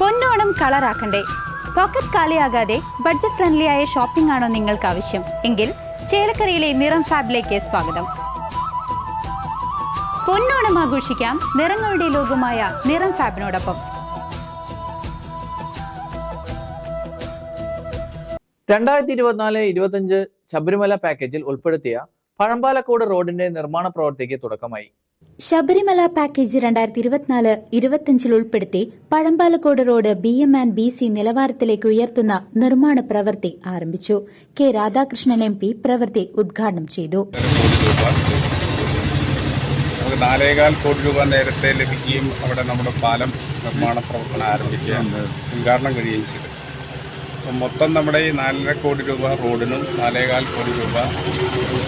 പൊന്നോണം കളറാക്കണ്ടേ. പോക്കറ്റ് കാലിയാകാതെ budget friendly ആയ ഷോപ്പിംഗ് ആണോ നിങ്ങൾക്ക് ആവശ്യം? എങ്കിൽ ചേലക്കരയിലെ നിറം ഫാബിലേക്ക് സ്വാഗതം. പൊന്നോണം ആഘോഷിക്കാം നിറങ്ങളുടെ ലോകമായ നിറം ഫാബിനോടൊപ്പം. രണ്ടായിരത്തി ഇരുപത്തിനാല് ഇരുപത്തഞ്ച് ശബരിമല പാക്കേജിൽ ഉൾപ്പെടുത്തിയ പഴമ്പാലക്കോട് റോഡിന്റെ നിർമ്മാണ പ്രവൃത്തിക്ക് തുടക്കമായി. ശബരിമല പാക്കേജ് രണ്ടായിരത്തി ഇരുപത്തിനാല് ഇരുപത്തിയഞ്ചിൽ ഉൾപ്പെടുത്തി Pazhampalakode road B M and B C നിലവാരത്തിലേക്ക് ഉയർത്തുന്ന നിർമ്മാണ പ്രവൃത്തി ആരംഭിച്ചു. കെ രാധാകൃഷ്ണൻ എം പി പ്രവൃത്തി ഉദ്ഘാടനം ചെയ്തു. നമുക്ക് നാലേകാൽ കോടി രൂപ നേരത്തെ ലഭിക്കുകയും അവിടെ നമ്മുടെ പാലം നിർമ്മാണ പ്രവർത്തനം ആരംഭിക്കുകയും ഉദ്ഘാടനം കഴിയുകയും ചെയ്തു. മൊത്തം നമ്മുടെ ഈ നാലര കോടി രൂപ റോഡിനും നാലേകാൽ കോടി രൂപ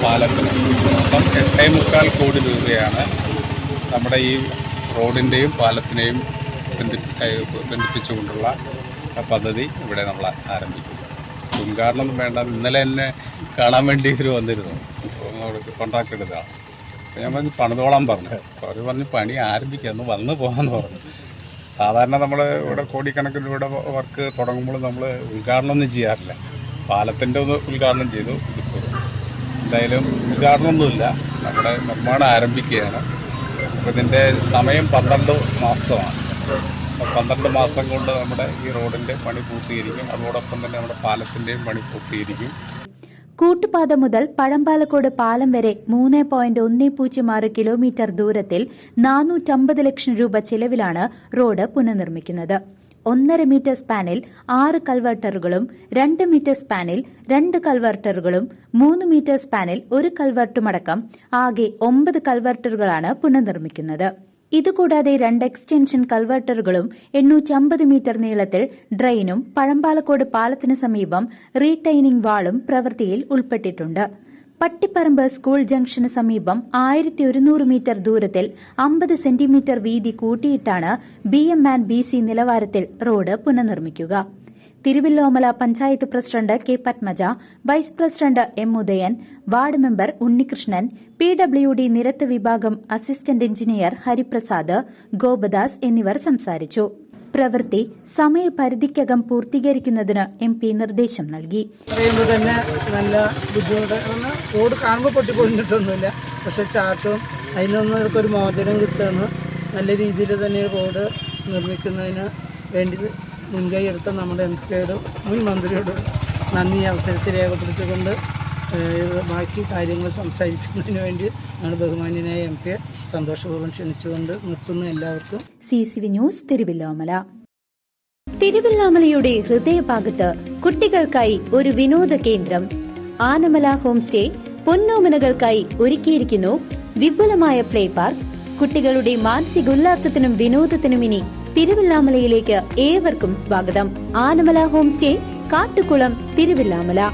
പാലത്തിനും. മൊത്തം എട്ടേ മുക്കാൽ കോടി രൂപയാണ് നമ്മുടെ ഈ റോഡിന്റെയും പാലത്തിനെയും ബന്ധി ബന്ധിപ്പിച്ചുകൊണ്ടുള്ള പദ്ധതി ഇവിടെ നമ്മൾ ആരംഭിക്കും ഉദ്ഘാടനം വേണ്ട. ഇന്നലെ എന്നെ കാണാൻ വേണ്ടി ഇവർ വന്നിരുന്നു. കോൺട്രാക്ട് എടുത്താണ് ഞാൻ പറഞ്ഞു പണിതോളാൻ പറഞ്ഞു. അവർ പറഞ്ഞു പണി ആരംഭിക്കാമെന്ന് വന്ന് പോകാമെന്ന് പറഞ്ഞു. സാധാരണ നമ്മൾ ഇവിടെ കോടിക്കണക്കിന് രൂപയുടെ വർക്ക് തുടങ്ങുമ്പോൾ നമ്മൾ ഉദ്ഘാടനം ഒന്നും ചെയ്യാറില്ല. പാലത്തിന്റെ ഒന്ന് ഉദ്ഘാടനം ചെയ്തു എന്തായാലും ഉദ്ഘാടനമൊന്നുമില്ല. നമ്മുടെ നിർമ്മാണം ആരംഭിക്കുകയാണ്. അപ്പോൾ ഇതിന്റെ സമയം പന്ത്രണ്ട് മാസമാണ്. പന്ത്രണ്ട് മാസം കൊണ്ട് നമ്മുടെ ഈ റോഡിന്റെ പണി പൂർത്തീകരിക്കും. അതോടൊപ്പം തന്നെ നമ്മുടെ പാലത്തിന്റെയും പണി പൂർത്തീകരിക്കും. കൂട്ടുപാത മുതൽ പഴമ്പാലക്കോട് പാലം വരെ മൂന്ന് പോയിന്റ് ഒന്ന് പൂജ്യം ആറ് കിലോമീറ്റർ ദൂരത്തിൽ നാനൂറ്റമ്പത് ലക്ഷം രൂപ ചെലവിലാണ് റോഡ് പുനർനിർമ്മിക്കുന്നത്. ഒന്നര മീറ്റർ സ്പാനിൽ ആറ് കൽവർട്ടറുകളും രണ്ട് മീറ്റർ സ്പാനിൽ രണ്ട് കൽവർട്ടറുകളും മൂന്ന് മീറ്റർ സ്പാനിൽ ഒരു കൾവർട്ടുമടക്കം ആകെ ഒമ്പത് കൾവർട്ടറുകളാണ് പുനർനിർമ്മിക്കുന്നത്. ഇതുകൂടാതെ രണ്ട് എക്സ്റ്റൻഷൻ കൾവേർട്ടറുകളും എണ്ണൂറ്റി അമ്പത് മീറ്റർ നീളത്തിൽ ഡ്രെയിനും പഴമ്പാലക്കോട് പാലത്തിന് സമീപം റീടൈനിംഗ് വാളും പ്രവൃത്തിയിൽ ഉൾപ്പെട്ടിട്ടുണ്ട്. പട്ടിപ്പറമ്പ് സ്കൂൾ ജംഗ്ഷന് സമീപം ആയിരത്തി ഒരുന്നൂറ് മീറ്റർ ദൂരത്തിൽ അമ്പത് സെന്റിമീറ്റർ വീതി കൂട്ടിയിട്ടാണ് B M and B C നിലവാരത്തിൽ road പുനർനിർമ്മിക്കുക. Thiruvilwamala panchayat president K Padmaja vice president M Udayan ward member Unnikrishnan P W D നിരത്ത് വിഭാഗം അസിസ്റ്റന്റ് എഞ്ചിനീയർ ഹരിപ്രസാദ് ഗോപദാസ് എന്നിവർ സംസാരിച്ചു. പ്രവൃത്തി സമയപരിധിക്കകം പൂർത്തീകരിക്കുന്നതിന് എം പി നിർദ്ദേശം നൽകി. പറയുമ്പോൾ തന്നെ നല്ല ബുദ്ധിമുട്ട്. റോഡ് കാണുമ്പോൾ പൊട്ടിപ്പൊളിഞ്ഞിട്ടൊന്നുമില്ല പക്ഷെ ചാട്ടും അതിനൊന്നും ഒരു മോചനം കിട്ടുന്നു നല്ല രീതിയിൽ തന്നെ റോഡ് നിർമ്മിക്കുന്നതിന് വേണ്ടി മുൻകൈ എടുത്ത നമ്മുടെ എം പിയോടും മുൻ മന്ത്രിയോട് നന്ദി അവസരത്തിൽ രേഖപ്പെടുത്തിക്കൊണ്ട് ബാക്കി കാര്യങ്ങൾ സംസാരിക്കുന്നതിന് വേണ്ടി ഞങ്ങൾ ബഹുമാന്യനായ എം പിയെ സന്തോഷപൂർവം ക്ഷണിച്ചുകൊണ്ട് നിർത്തുന്നു എല്ലാവർക്കും. C C V news Thiruvilwamala. തിരുവല്ലാമലയുടെ ഹൃദയഭാഗത്ത് കുട്ടികൾക്കായി ഒരു വിനോദ കേന്ദ്രം. ആനമല ഹോം സ്റ്റേ പൊന്നോമനകൾക്കായി ഒരുക്കിയിരിക്കുന്നു വിപുലമായ പ്ലേ പാർക്ക്. കുട്ടികളുടെ മാനസിക ഉല്ലാസത്തിനും വിനോദത്തിനും ഇനി തിരുവല്ലാമലയിലേക്ക് ഏവർക്കും സ്വാഗതം. Anamala home stay Kattukulam Thiruvilwamala.